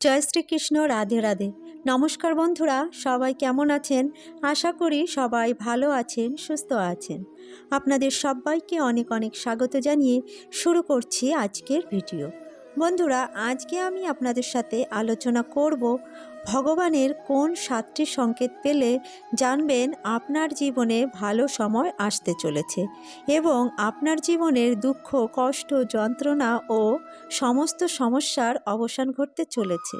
জয় শ্রীকৃষ্ণ, রাধে রাধে। নমস্কার বন্ধুরা, সবাই কেমন আছেন? আশা করি সবাই ভালো আছেন, সুস্থ আছেন। আপনাদের সবাইকে অনেক অনেক স্বাগত জানিয়ে শুরু করছি আজকের ভিডিও। বন্ধুরা, আজকে আমি আপনাদের সাথে আলোচনা করব ভগবানের কোন সাতটি সংকেত পেলে জানবেন আপনার জীবনে ভালো সময় আসতে চলেছে এবং আপনার জীবনের দুঃখ, কষ্ট, যন্ত্রণা ও সমস্ত সমস্যার অবসান ঘটতে চলেছে।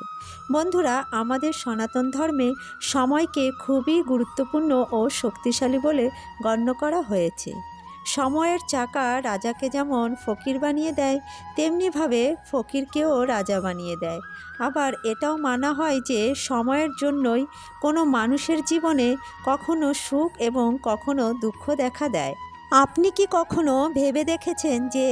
বন্ধুরা, আমাদের সনাতন ধর্মে সময়কে খুবই গুরুত্বপূর্ণ ও শক্তিশালী বলে গণ্য করা হয়েছে। সময়ের চাকা রাজাকে যেমন ফকির বানিয়ে দেয়, তেমনিভাবে ফকিরকেও রাজা বানিয়ে দেয়। আবার এটাও মানা হয় যে, সময়ের জন্যই কোনো মানুষের জীবনে কখনো সুখ এবং কখনো দুঃখ দেখা দেয়। আপনি কি কখনো ভেবে দেখেছেন যে,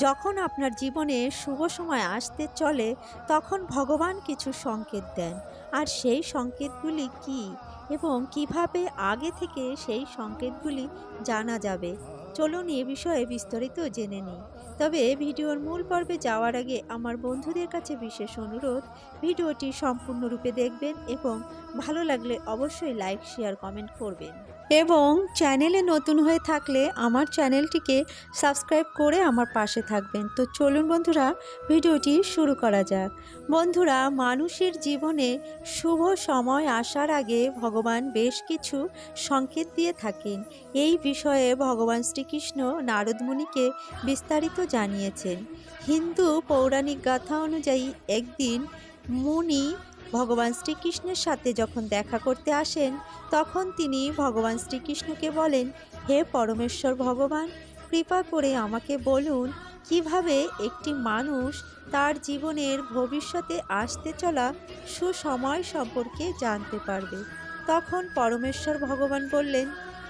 যখন আপনার জীবনে শুভ সময় আসতে চলে, তখন ভগবান কিছু সংকেত দেন? আর সেই সংকেতগুলি কি? এবং কীভাবে আগে থেকে সেই সংকেতগুলি জানা যাবে? চলুন এ বিষয়ে বিস্তারিত জেনে নিই। তবে ভিডিওর মূল পর্বে যাওয়ার আগে আমার বন্ধুদের কাছে বিশেষ অনুরোধ, ভিডিওটি সম্পূর্ণরূপে দেখবেন এবং ভালো লাগলে অবশ্যই লাইক, শেয়ার, কমেন্ট করবেন। এবং চ্যানেলে নতুন হয়ে থাকলে আমার চ্যানেলটিকে সাবস্ক্রাইব করে আমার পাশে থাকবেন। তো চলুন বন্ধুরা, ভিডিওটি শুরু করা যাক। বন্ধুরা, মানুষের জীবনে শুভ সময় আসার আগে ভগবান বেশ কিছু সংকেত দিয়ে থাকেন। এই বিষয়ে ভগবান শ্রীকৃষ্ণ নারদমুনিকে বিস্তারিত জানিয়েছেন। হিন্দু পৌরাণিক গাথা অনুযায়ী একদিন মুনি ভগবান শ্রীকৃষ্ণের সাথে যখন দেখা করতে আসেন, তখন তিনি ভগবান শ্রীকৃষ্ণকে বলেন, হে পরমেশ্বর ভগবান, কৃপা করে আমাকে বলুন, কীভাবে একটি মানুষ তার জীবনের ভবিষ্যতে আসতে চলা সুসময় সম্পর্কে জানতে পারবে? তখন পরমেশ্বর ভগবান বললেন,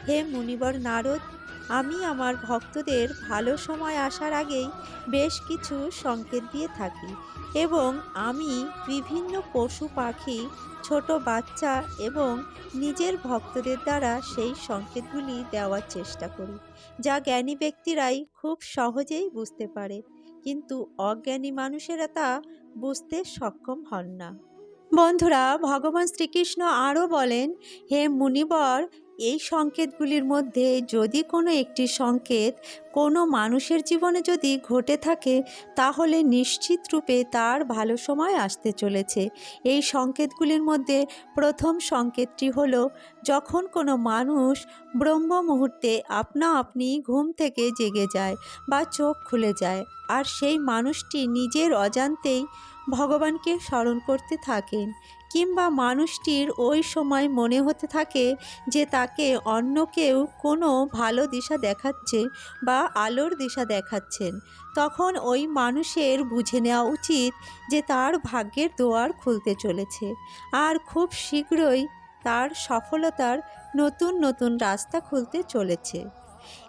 হে মুনিবর নারদ আমি আমার ভক্তদের ভালো সময় আসার আগেই বেশ কিছু সংকেত দিয়ে থাকি এবং আমি বিভিন্ন পশু পাখি, ছোট বাচ্চা এবং নিজের ভক্তদের দ্বারা সেই সংকেতগুলি দেওয়ার চেষ্টা করি, যা জ্ঞানী ব্যক্তিরাই খুব সহজেই বুঝতে পারে। কিন্তু অজ্ঞানী মানুষেরা তা বুঝতে সক্ষম হন না। বন্ধুরা, ভগবান শ্রীকৃষ্ণ আরও বলেন, হে মুনিবর এই সংকেতগুলির মধ্যে যদি কোনো একটি সংকেত কোনো মানুষের জীবনে যদি ঘটে থাকে, তাহলে নিশ্চিত রূপে তার ভালো সময় আসতে চলেছে। এই সংকেতগুলির মধ্যে প্রথম সংকেতটি হল, যখন কোনো মানুষ ব্রহ্ম মুহূর্তে আপনা আপনি ঘুম থেকে জেগে যায় বা চোখ খুলে যায়, আর সেই মানুষটি নিজের অজান্তেই ভগবানকে স্মরণ করতে থাকেন কিংবা মানুষটির ওই সময় মনে হতে থাকে যে তাকে অন্য কেউ কোনো ভালো দিশা দেখাচ্ছে বা আলোর দিশা দেখাচ্ছেন। তখন ওই মানুষের বুঝে নেওয়া উচিত যে তার ভাগ্যের দোয়ার খুলতে চলেছে আর খুব শীঘ্রই তার সফলতার নতুন নতুন রাস্তা খুলতে চলেছে।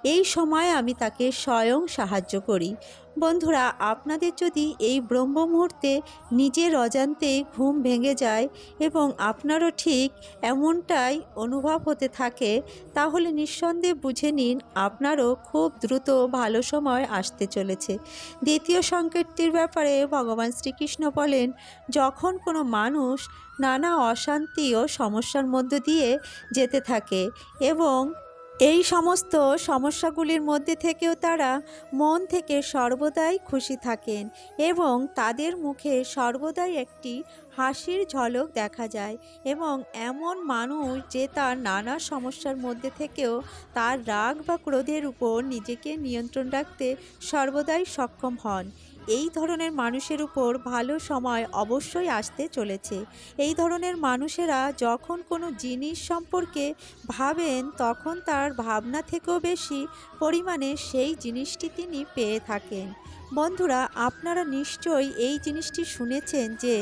এই সময় আমি তাকে স্বয়ং সাহায্য করি। বন্ধুরা, আপনাদের যদি এই ব্রহ্ম মুহূর্তে নিজের অজান্তে ঘুম ভেঙে যায় এবং আপনারও ঠিক এমনটাই অনুভব হতে থাকে, তাহলে নিঃসন্দেহে বুঝে নিন আপনারও খুব দ্রুত ভালো সময় আসতে চলেছে। দ্বিতীয় সংকেতটির ব্যাপারে ভগবান শ্রীকৃষ্ণ বলেন, যখন কোনো মানুষ নানা অশান্তি ও সমস্যার মধ্য দিয়ে যেতে থাকে এবং এই সমস্ত সমস্যাগুলির মধ্যে থেকেও তারা মন থেকে সর্বদাই খুশি থাকেন এবং তাদের মুখে সর্বদাই একটি হাসির ঝলক দেখা যায় এবং এমন মানুষ যে তার নানা সমস্যার মধ্যে থেকেও তার রাগ বা ক্রোধের উপর নিজেকে নিয়ন্ত্রণ রাখতে সর্বদাই সক্ষম হন। এই ধরনের মানুষের উপর ভালো সময় অবশ্যই আসতে চলেছে। এই ধরনের মানুষেরা যখন কোনো জিনিস সম্পর্কে ভাবেন, তখন তার ভাবনা থেকেও বেশি পরিমাণে সেই জিনিসটি তিনি পেয়ে থাকেন। বন্ধুরা, আপনারা নিশ্চয়ই এই জিনিসটি শুনেছেন যে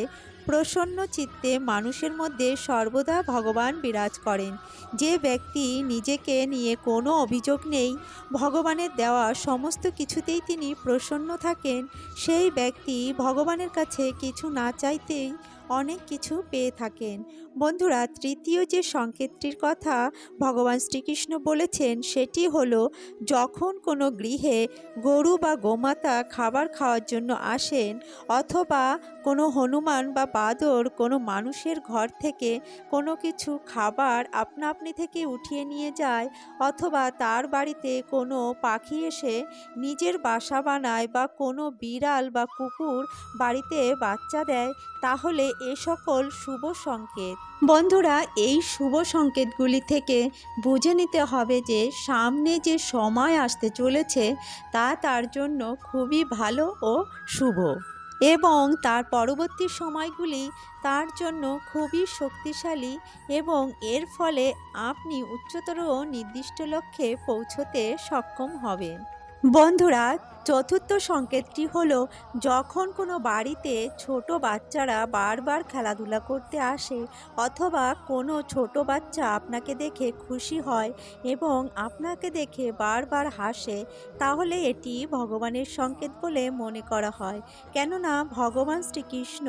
প্রসন্ন চিত্তে মানুষের মধ্যে সর্বদা ভগবান বিরাজ করেন। যে ব্যক্তি নিজেকে নিয়ে কোনো অভিযোগ নেই, ভগবানের দেওয়া সমস্ত কিছুতেই তিনি প্রসন্ন থাকেন, সেই ব্যক্তি ভগবানের কাছে কিছু না চাইতেই অনেক কিছু পেয়ে থাকেন। বন্ধুরা, তৃতীয় যে সংকেতটির কথা ভগবান শ্রীকৃষ্ণ বলেছেন, সেটি হলো, যখন কোনো গৃহে গরু বা গোমাতা খাবার খাওয়ার জন্য আসেন, অথবা কোনো হনুমান বা বাদর কোনো মানুষের ঘর থেকে কোনো কিছু খাবার আপনা আপনি থেকে উঠিয়ে নিয়ে যায়, অথবা তার বাড়িতে কোনো পাখি এসে নিজের বাসা বানায় বা কোনো বিড়াল বা কুকুর বাড়িতে বাচ্চা দেয়, তাহলে এ সকল শুভ সংকেত। বন্ধুরা, এই শুভ সংকেতগুলি থেকে বুঝে নিতে হবে যে, সামনে যে সময় আসতে চলেছে, তা তার জন্য খুবই ভালো ও শুভ। এবং তার পরবর্তী সময়গুলি তার জন্য খুবই শক্তিশালী এবং এর ফলে আপনি উচ্চতর নির্দিষ্ট লক্ষ্যে পৌঁছতে সক্ষম হবেন। বন্ধুরা, চতুর্থ সংকেতটি হলো যখন কোনো বাড়িতে ছোট বাচ্চারা বারবার খেলাধুলা করতে আসে অথবা কোনো ছোট বাচ্চা আপনাকে দেখে খুশি হয় এবং আপনাকে দেখে বারবার হাসে, তাহলে এটি ভগবানের সংকেত বলে মনে করা হয়। কেননা, ভগবান শ্রীকৃষ্ণ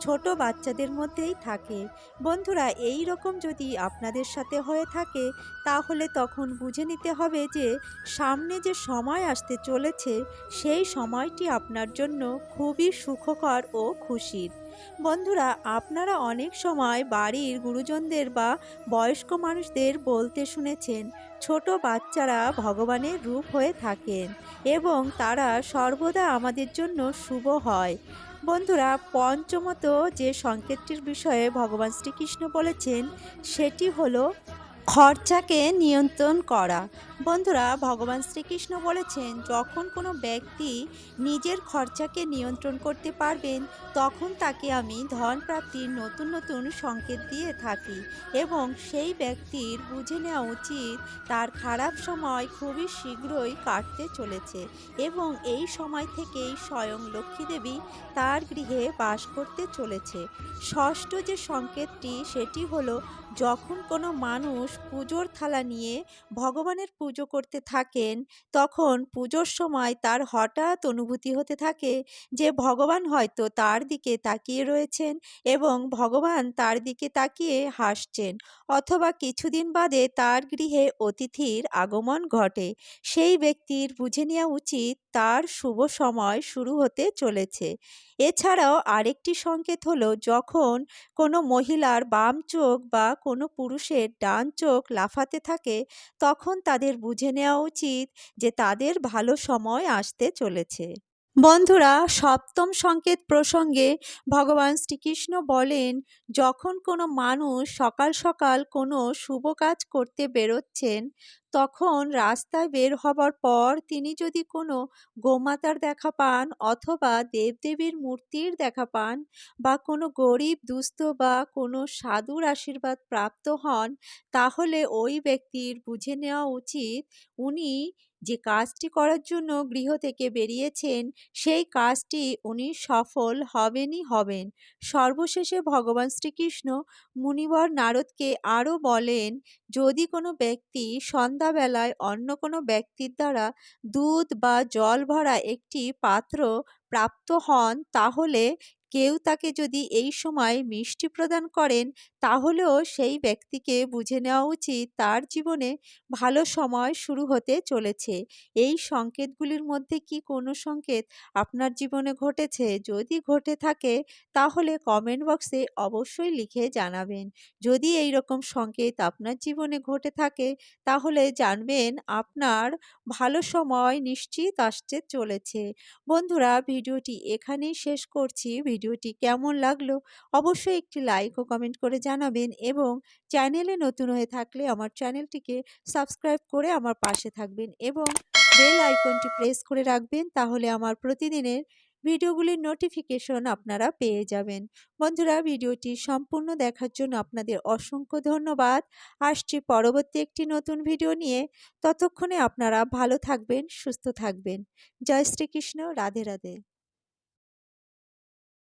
ছোট বাচ্চাদের মধ্যেই থাকে। বন্ধুরা, এই রকম যদি আপনাদের সাথে হয়ে থাকে, তাহলে তখন বুঝে নিতে হবে যে সামনে যে সময় আসতে চলেছে, সেই সময়টি আপনার জন্য খুবই সুখকর ও খুশির। বন্ধুরা, আপনারা অনেক সময় বাড়ির গুরুজনদের বা বয়স্ক মানুষদের বলতে শুনেছেন, ছোট বাচ্চারা ভগবানের রূপ হয়ে থাকেন এবং তারা সর্বদা আমাদের জন্য শুভ হয়। বন্ধুরা, পঞ্চমত যে সংকেতটির বিষয়ে ভগবান শ্রীকৃষ্ণ বলেছেন, সেটি হলো খরচাকে নিয়ন্ত্রণ করা। বন্ধুরা, ভগবান শ্রীকৃষ্ণ বলেছেন, যখন কোনো ব্যক্তি নিজের খরচাকে নিয়ন্ত্রণ করতে পারবেন, তখন তাকে আমি ধন প্রাপ্তির নতুন নতুন সংকেত দিয়ে থাকি এবং সেই ব্যক্তির বুঝে নেওয়া উচিত, তার খারাপ সময় খুবই শীঘ্রই কাটতে চলেছে এবং এই সময় থেকেই স্বয়ং লক্ষ্মী দেবী তার গৃহে বাস করতে চলেছে। ষষ্ঠ যে সংকেতটি, সেটি হলো যখন কোনো মানুষ পুজোর থালা নিয়ে ভগবানের পুজো করতে থাকেন, তখন পুজোর সময় তার হঠাৎ অনুভূতি হতে থাকে যে ভগবান হয়তো তার দিকে তাকিয়ে রয়েছেন এবং ভগবান তার দিকে তাকিয়ে হাসছেন। অথবা কিছুদিন বাদে তার গৃহে অতিথির আগমন ঘটে। সেই ব্যক্তির বুঝে নেওয়া উচিত তার শুভ সময় শুরু হতে চলেছে। এছাড়াও আরেকটি সংকেত হলো, যখন কোনো মহিলার বাম চোখ বা কোনো পুরুষের ডান চোখ লাফাতে থাকে, তখন তাদের বুঝে নেওয়া উচিত যে তাদের ভালো সময় আসতে চলেছে। বন্ধুরা, সপ্তম সংকেত প্রসঙ্গে ভগবান শ্রীকৃষ্ণ বলেন, যখন কোনো মানুষ সকাল সকাল কোনো শুভ কাজ করতে বেরোচ্ছেন, তখন রাস্তায় বের হবার পর তিনি যদি কোনো গোমাতার দেখা পান অথবা দেবদেবীর মূর্তির দেখা পান বা কোনো গরিব, দুস্থ বা কোনো সাধুর আশীর্বাদ প্রাপ্ত হন, তাহলে ওই ব্যক্তির বুঝে নেওয়া উচিত, উনি যে কাজটি করার জন্য গৃহ থেকে বেরিয়েছেন, সেই কাজটি উনি সফল হবেনই হবেন। সর্বশেষে ভগবান শ্রীকৃষ্ণ মুনিবর নারদকে আরও বলেন, যদি কোনো ব্যক্তি সন্ধ্যাবেলায় অন্য কোনো ব্যক্তির দ্বারা দুধ বা জল ভরা একটি পাত্র প্রাপ্ত হন, তাহলে কেউ তাকে যদি এই সময় মিষ্টি প্রদান করেন, তাহলেও সেই ব্যক্তিকে বুঝে নেওয়া উচিত তার জীবনে ভালো সময় শুরু হতে চলেছে। এই সংকেতগুলির মধ্যে কি কোনো সংকেত আপনার জীবনে ঘটেছে? যদি ঘটে থাকে, তাহলে কমেন্ট বক্সে অবশ্যই লিখে জানাবেন। যদি এই রকম সংকেত আপনার জীবনে ঘটে থাকে, তাহলে জানবেন আপনার ভালো সময় নিশ্চিত আসতে চলেছে। বন্ধুরা, ভিডিওটি এখানেই শেষ করছি। ভিডিওটি কেমন লাগল অবশ্যই একটি লাইক ও কমেন্ট করে জানাবেন এবং চ্যানেলে নতুন হয়ে থাকলে আমার চ্যানেলটিকে সাবস্ক্রাইব করে আমার পাশে থাকবেন এবং বেল আইকনটি প্রেস করে রাখবেন তাহলে আমার প্রতিদিনের ভিডিওগুলির নোটিফিকেশন আপনারা পেয়ে যাবেন। বন্ধুরা, ভিডিওটি সম্পূর্ণ দেখার জন্য আপনাদের অসংখ্য ধন্যবাদ। আসছি পরবর্তী একটি নতুন ভিডিও নিয়ে। ততক্ষণে আপনারা ভালো থাকবেন, সুস্থ থাকবেন। জয় শ্রীকৃষ্ণ, রাধে রাধে।